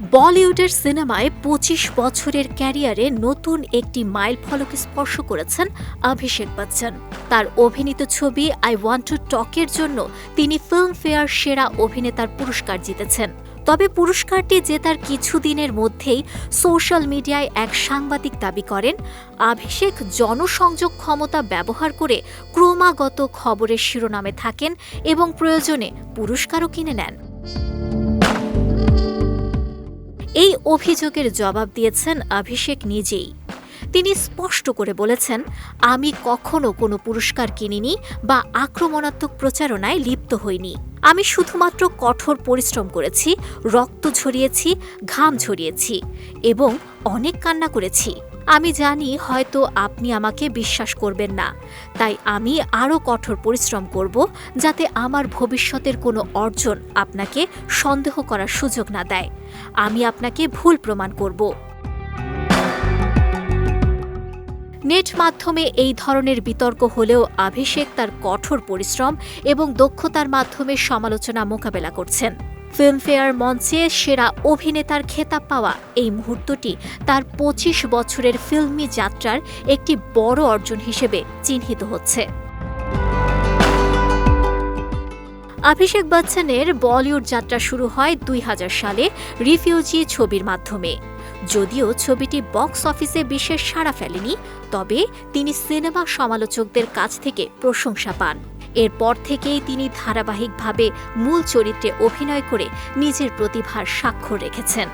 বলিউডের সিনেমায় পঁচিশ বছরের ক্যারিয়ারে নতুন একটি মাইল ফলক স্পর্শ করেছেন অভিষেক বচ্চন। তার অভিনীত ছবি আই ওয়ান্ট টু টকের জন্য তিনি ফিল্মফেয়ার সেরা অভিনেতার পুরস্কার জিতেছেন। তবে পুরস্কারটি জেতার কিছুদিনের মধ্যেই সোশ্যাল মিডিয়ায় এক সাংবাদিক দাবি করেন, অভিষেক জনসংযোগ ক্ষমতা ব্যবহার করে ক্রমাগত খবরের শিরোনামে থাকেন এবং প্রয়োজনে পুরস্কারও কিনে নেন। অভিযোগের জবাব দিয়েছেন অভিষেক নিজেই। তিনি স্পষ্ট করে বলেছেন, আমি কখনো কোনো পুরস্কার কিনিনি বা আক্রমণাত্মক প্রচারণায় লিপ্ত হইনি। আমি শুধুমাত্র কঠোর পরিশ্রম করেছি, রক্ত ঝরিয়েছি, ঘাম ঝরিয়েছি এবং অনেক কান্না করেছি। আমি জানি হয়তো আপনি আমাকে বিশ্বাস করবেন না। তাই আমি আরও কঠোর পরিশ্রম করব যাতে আমার ভবিষ্যতের কোনো অর্জন আপনাকে সন্দেহ করার সুযোগ না দেয়। আমি আপনাকে ভুল প্রমাণ করব। নেট মাধ্যমে এই ধরনের বিতর্ক হলেও অভিষেক তার কঠোর পরিশ্রম এবং দক্ষতার মাধ্যমে সমালোচনা মোকাবেলা করছেন। ফিল্মফেয়ার মঞ্চে সেরা অভিনেতার খেতাব পাওয়া এই মুহূর্তটি তার পঁচিশ বছরের ফিল্মি যাত্রার একটি বড় অর্জন হিসেবে চিহ্নিত হচ্ছে। অভিষেক বচ্চনের বলিউড যাত্রা শুরু হয় দুই হাজার সালে রিফিউজি ছবির মাধ্যমে। যদিও ছবিটি বক্স অফিসে বিশেষ সাড়া ফেলেনি, তবে তিনি সিনেমা সমালোচকদের কাছ থেকে প্রশংসা পান। এরপর থেকেই তিনি ধারাবাহিকভাবে মূল চরিত্রে অভিনয় করে নিজের প্রতিভার স্বাক্ষর রেখেছেন।